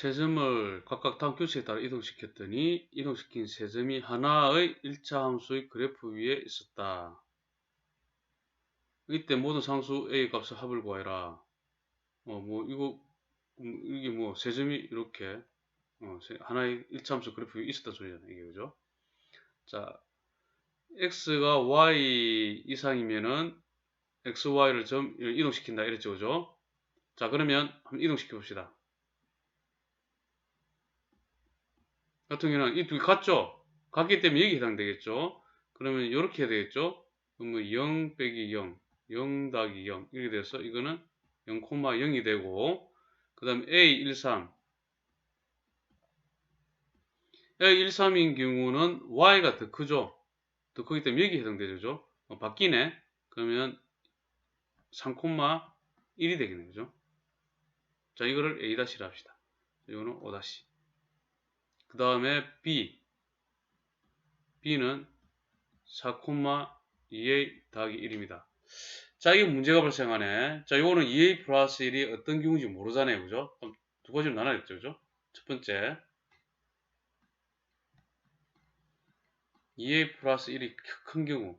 세 점을 각각 다음 교체에 따라 이동시켰더니 이동시킨 세 점이 하나의 1차 함수의 그래프 위에 있었다. 이때 모든 상수 A 값을 합을 구하여라. 어, 뭐, 이거, 음, 이게 뭐, 세 점이 이렇게, 어, 세- 하나의 1차 함수 그래프 위에 있었다 소리잖아요. 이게, 그죠? 자, x가 y 이상이면은 x, y를 점 이동시킨다. 이랬죠. 그죠? 자, 그러면 한번 이동시켜 봅시다. 같은 경우는 이 두 개 같죠? 같기 때문에 여기 해당되겠죠? 그러면 이렇게 해야 되겠죠? 그러면 0 빼기 0, 0 더하기 0 이렇게 돼서 이거는 0,0이 되고 그 다음에 A13 A13인 경우는 Y가 더 크죠? 더 크기 때문에 여기 해당되죠? 어, 바뀌네? 그러면 3,1이 되겠네요. 그죠? 자, 이거를 A-라 합시다. 이거는 O-. 그 다음에 B. B는 4,2a 더하기 1입니다. 자, 이게 문제가 발생하네. 자, 요거는 2a 플러스 1이 어떤 경우인지 모르잖아요. 그죠? 그럼 두 가지로 나눠야겠죠. 그죠? 첫 번째. 2a 플러스 1이 큰 경우.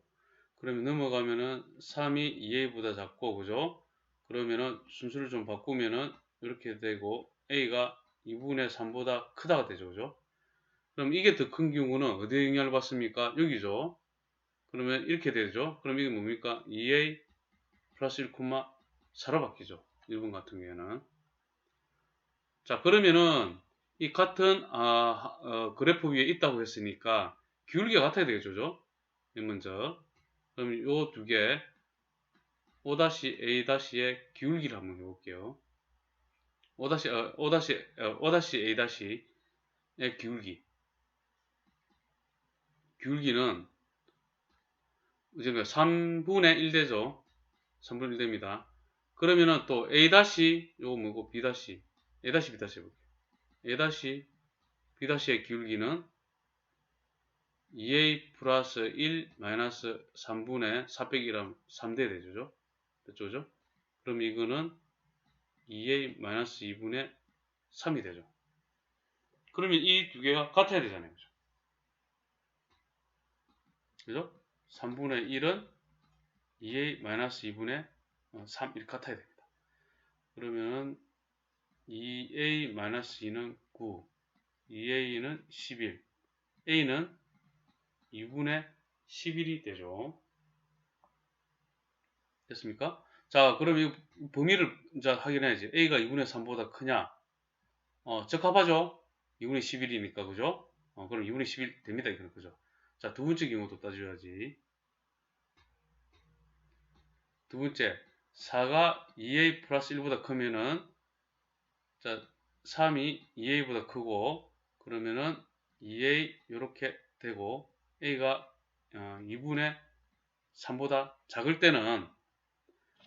그러면 넘어가면은 3이 2a보다 작고, 그죠? 그러면은 순수를 좀 바꾸면은 이렇게 되고, a가 2분의 3보다 크다가 되죠. 그죠? 그럼 이게 더 큰 경우는 어디에 영향을 받습니까? 여기죠. 그러면 이렇게 되죠. 그럼 이게 뭡니까? 2a 플러스 1,4로 바뀌죠. 1번 같은 경우에는. 자, 그러면은 이 같은 아, 어, 그래프 위에 있다고 했으니까 기울기가 같아야 되겠죠. 그죠? 맨 먼저. 그럼 요 두 개, O-A-의 기울기를 한번 해볼게요. O- 어, O-A-의 기울기. 기울기는 이제 3분의 1 되죠. 3분의 1 됩니다. 그러면은 또 A 다시 요거 뭐고 B 다시 A 다시 B 다시 해볼게요. A 다시 B 다시의 기울기는 2A 플러스 1 마이너스 3분의 4 빼기 1하면 3대 되죠. 됐죠? 그죠? 그럼 이거는 2A 마이너스 2분의 3이 되죠. 그러면 이 두 개가 같아야 되잖아요. 그죠? 그죠? 3분의 1은 2a 마이너스 2분의 3 이렇게 같아야 됩니다. 그러면 2a 마이너스 2는 9, 2a는 11, a는 2분의 11이 되죠. 됐습니까? 자, 그럼 이 범위를 자 확인해야지. a가 2분의 3보다 크냐? 어, 적합하죠? 2분의 11이니까, 그죠? 어, 그럼 2분의 11 됩니다. 그죠? 자, 두 번째 경우도 따져야지. 두 번째, 4가 2a 플러스 1보다 크면은, 자, 3이 2a보다 크고, 그러면은 2a 이렇게 되고, a가 어, 2분의 3보다 작을 때는,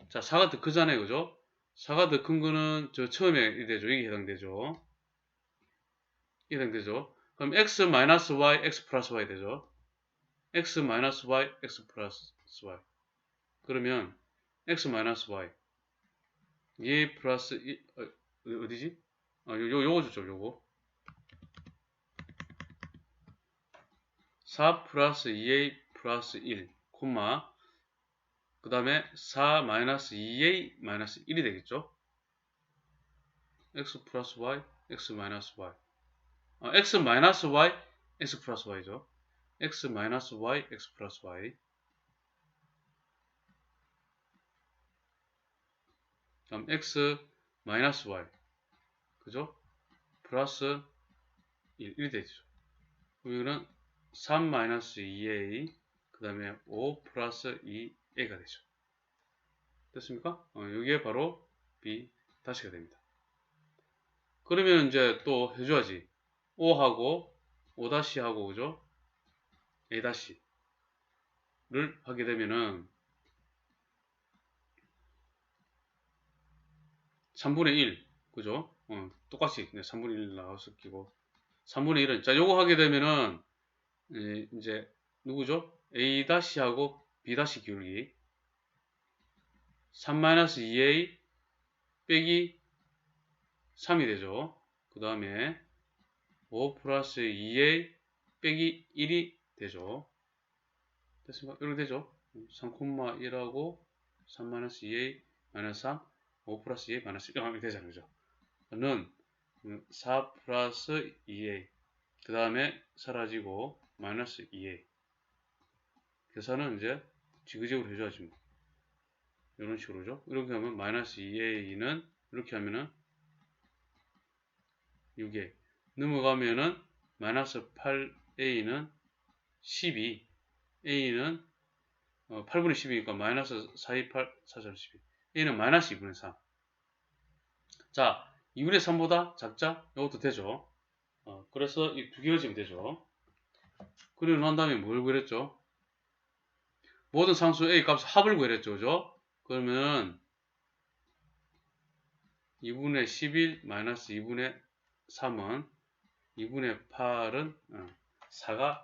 자, 4가 더 크잖아요. 그죠? 4가 더 큰 거는 저 처음에 이 되죠. 이게 해당되죠. 해당되죠. 그럼 x 마이너스 y, x 플러스 y 되죠. x 마이너스 y, x 플러스 y. 그러면 x 마이너스 y, 2a 플러스 1, 어, 디지 아, 요, 요, 요거 줬죠, 요거. 4 플러스 2a 플러스 1, 콤마, 그 다음에 4 마이너스 2a 마이너스 1이 되겠죠? x 플러스 y, x 마이너스 y. 아, x 마이너스 y, x 플러스 y죠. x 마이너스 y, x 플러스 y. 다음 x 마이너스 y. 그죠? 플러스 1, 1 되죠. 여기는 3 마이너스 2a, 그 다음에 5 플러스 2a가 되죠. 됐습니까? 어, 여기에 바로 b 다시가 됩니다. 그러면 이제 또 해줘야지. 5하고 5 다시 하고 그죠? a 다시를 하게 되면은 3분의 1 그죠? 어, 똑같이 3분의 1 나와서 끼고 3분의 1은 자 요거 하게 되면은 에, 이제 누구죠? a 다시하고 b 다시 기울기 3-2a 빼기 3이 되죠. 그 다음에 5 플러스 2a 빼기 1이 되죠. 됐습니까? 이렇게 되죠. 3,1하고 3 마이너스 2a 마이너스 3, 5 플러스 2a 마이너스 1 이렇게 되잖아요. 그죠? 는 4 플러스 2a 그 다음에 사라지고 마이너스 2a 계산은 이제 지그재그로 해줘야지 뭐. 이런 식으로죠. 이렇게 하면 마이너스 2a는 이렇게 하면은 6a 넘어가면은 마이너스 8a는 12 a는 어, 8분의 10이니까 마이너스 428 4절 12 a는 마이너스 2분의 3 자, 2분의 3보다 작자? 이것도 되죠. 어, 그래서 이 두 개가 지면 되죠. 그리고 난 다음에 뭘 구했죠? 모든 상수 A 값 합을 구했죠. 그죠? 그러면 2분의 11 마이너스 2분의 3은 2분의 8은 어, 4가